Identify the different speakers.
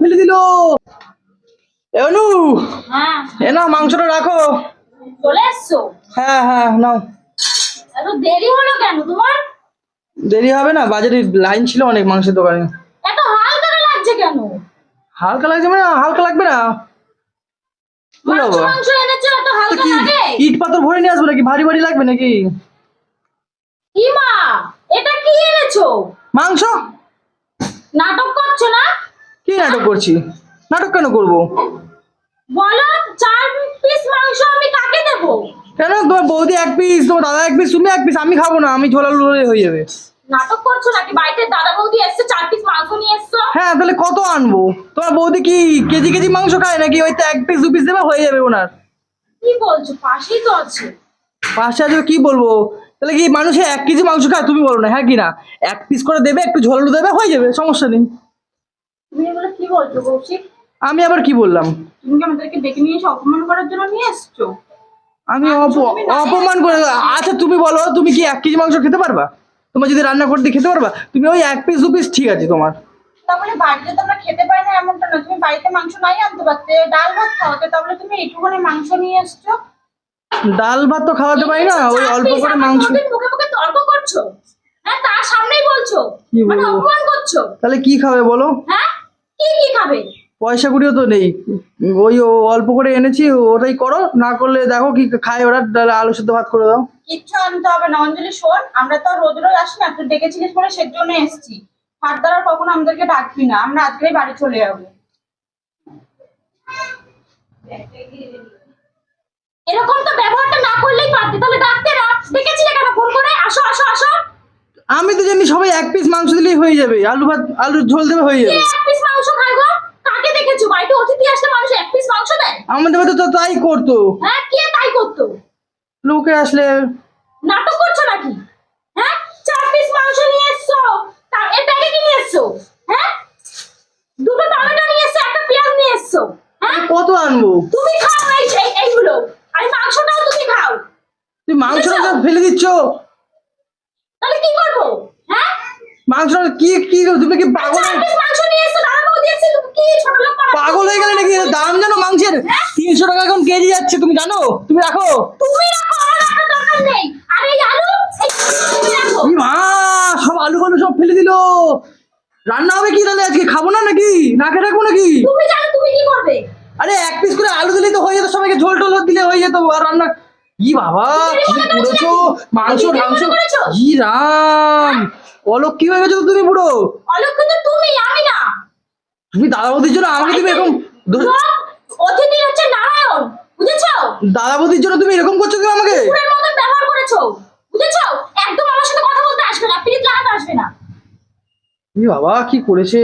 Speaker 1: ফেলে দিল। অনু
Speaker 2: হ্যাঁ
Speaker 1: এ না মাংসটা রাখো।
Speaker 2: চলে এসছো?
Speaker 1: হ্যাঁ হ্যাঁ নাও।
Speaker 2: এত দেরি হলো কেন তোমার?
Speaker 1: দেরি হবে না বাজারে লাইন ছিল অনেক মাংসের দোকানে।
Speaker 2: এত হালকা লাগছে কেন?
Speaker 1: হালকা লাগছে মানে হালকা লাগবে না?
Speaker 2: মাংস এনেছো এত হালকা লাগে?
Speaker 1: ইট পাথর ভরে নিয়ে আসব নাকি? ভারী ভারী লাগবে নাকি?
Speaker 2: কি মা এটা কি এনেছো?
Speaker 1: মাংস?
Speaker 2: নাটক করছ না?
Speaker 1: কি নাটক করছি? নাটক কেন করব?
Speaker 2: বলো চার পিস মাংস আমি কাকে দেবো?
Speaker 1: কেন? তোমার বৌদি এক পিস তোমার দাদা এক পিস তুমি এক পিস আমি খাব না আমি ঝোলা লুলে হয়ে যাবে।
Speaker 2: নাটক করছ নাকি? বাড়িতে দাদা বৌদি এসছে চার পিস মাংস নিয়ে এসছো?
Speaker 1: হ্যাঁ তাহলে কত আনব? তোমার বৌদি কি কেজি কেজি মাংস খায় নাকি? ওই তো এক পিস দু পিস দেবে হয়ে যাবে ওনার।
Speaker 2: কি বলছো? পাশেই তো আছে।
Speaker 1: আজকে কি বলব? তাহলে কি মানুষে এক কেজি মাংস খায়? তুমি বলো না হ্যাঁ কি না? এক পিস করে দেবে একটু ঝোল দেবে হয়ে যাবে সমস্যা নেই।
Speaker 2: তুমি এগুলো কি বলছো কৌশিক
Speaker 1: আমি আবার কি বললাম?
Speaker 2: তুমি কি আমাদেরকে ডেকে নিয়ে এসে অপমান করার জন্য নিয়ে এসছো?
Speaker 1: আমি অপ- অপমান করে আচ্ছা তুমি বলো তুমি কি এক কেজি মাংস খেতে পারবা? তোমার যদি রান্না করতে খেতে পারবা তুমি ওই এক পিস দু পিস ঠিক আছে তোমার।
Speaker 2: তাহলে বাড়িতে তো আমরা খেতে পারি না এমনটা না তুমি বাড়িতে মাংস নাই আনতে পারতে। ডাল ভাত খাওয়াতে তাহলে তুমি এইটুখানি মাংস নিয়ে এসছো?
Speaker 1: ডাল ভাত তো খাওয়াতে পারি না ওই অল্প করে মাংস।
Speaker 2: মুখে মুখে তর্ক করছ? হ্যাঁ তার সামনেই বলছো।
Speaker 1: কি
Speaker 2: মানে
Speaker 1: বলব?
Speaker 2: অপমান করছ।
Speaker 1: তাহলে কি খাবে বলো?
Speaker 2: হ্যাঁ? কি কি খাবে?
Speaker 1: পয়সা কুড়িও তো নেই। ওই ও অল্প করে এনেছি ওটাই করো। না করলে দেখো কি খায় ওরা আলু সেদ্ধ ভাত করে দাও।
Speaker 2: কিচ্ছু আনতে হবে না। অঞ্জলি শোন আমরা তো রোজ রোজ আসি না। তুই ডেকেছিলিস বলে সের জন্য এসছি। ফার্দার আর কখনো আমাদেরকে ডাকবি না। আমরা আজকেই বাড়ি চলে যাব। এরকম তো ব্যবহারটা না করলেই পারতি। তাহলে ডাকতে না ডেকেছিলে কেন? ফোন করে? আসো আসো আসো।
Speaker 1: আমি তো জানি সবাই এক পিস মাংস দিলেই হয়ে যাবে। আলু ভাত আলুর ঝোল দেবে হয়ে যাবে।
Speaker 2: মাংস খায় গো কাকে দেখেছ? বাড়িতে অতিথি আসলে মানুষ এক পিস মাংস দেয়?
Speaker 1: আমাদের মধ্যে তো তাই করতো।
Speaker 2: হ্যাঁ কে তাই করতো?
Speaker 1: লোকে আসলে
Speaker 2: নাটক করছ নাকি? হ্যাঁ চার পিস মাংস নিয়ে এসছো। তার এর কি নিয়ে এসছো? হ্যাঁ দুটো টমেটো নিয়ে এসছো একটা পেঁয়াজ নিয়ে এসছো। হ্যাঁ
Speaker 1: কত আনব?
Speaker 2: তুমি খাও এই এই- এইগুলো। আর এই মাংসটাও তুমি খাও।
Speaker 1: তুই মাংসটা ফেলে দিচ্ছ?
Speaker 2: তাহলে কি করব? হ্যাঁ?
Speaker 1: মাংসটা কি কি তুমি কি পাগল?
Speaker 2: মাংস নিয়ে এসছো দাদা বৌদি এসছে তুমি কি ছোট লোক পাড়া-
Speaker 1: পাগল হয়ে গেলে নাকি দাম জানো মাংসের তিনশো টাকা এখন কেজি যাচ্ছে তুমি জানো? তুমি রাখো।
Speaker 2: তুমি রাখো আমার রাখার দরকার নেই। আর এই আলু এই তুমি রাখো।
Speaker 1: ই মা সব আলু ফালু সব ফেলে দিল। রান্না হবে কি তাহলে আজকে? খাব না নাকি? না খেয়ে রাখব নাকি?
Speaker 2: তুমি জানো তুমি কি করবে?
Speaker 1: আরে এক পিস করে আলু দিলেই তো হয়ে যেত সবাইকে ঝোল টোল দিলে হয়ে যেত আর রান্না ই বাবা কি করেছ মাংস মাংস। ই রাম! অলক কি হয়ে গেছো তুমি পুরো?
Speaker 2: অলোক কিন্তু তুমি আমি না।
Speaker 1: তুমি দাদা বৌদির জন্য আমাকে তুমি এরকম দোষ-
Speaker 2: লোক, অতিথি হচ্ছে নারায়ণ বুঝেছ
Speaker 1: দাদা বৌদির জন্য তুমি এরকম করছ তুমি আমাকে?
Speaker 2: কুকুরের মতন ব্যবহার করেছ বুঝেছ? একদম আমার সাথে কথা বলতে আসবে না প্লিজ লাগাতে আসবে না।
Speaker 1: বাবা কি করেছে?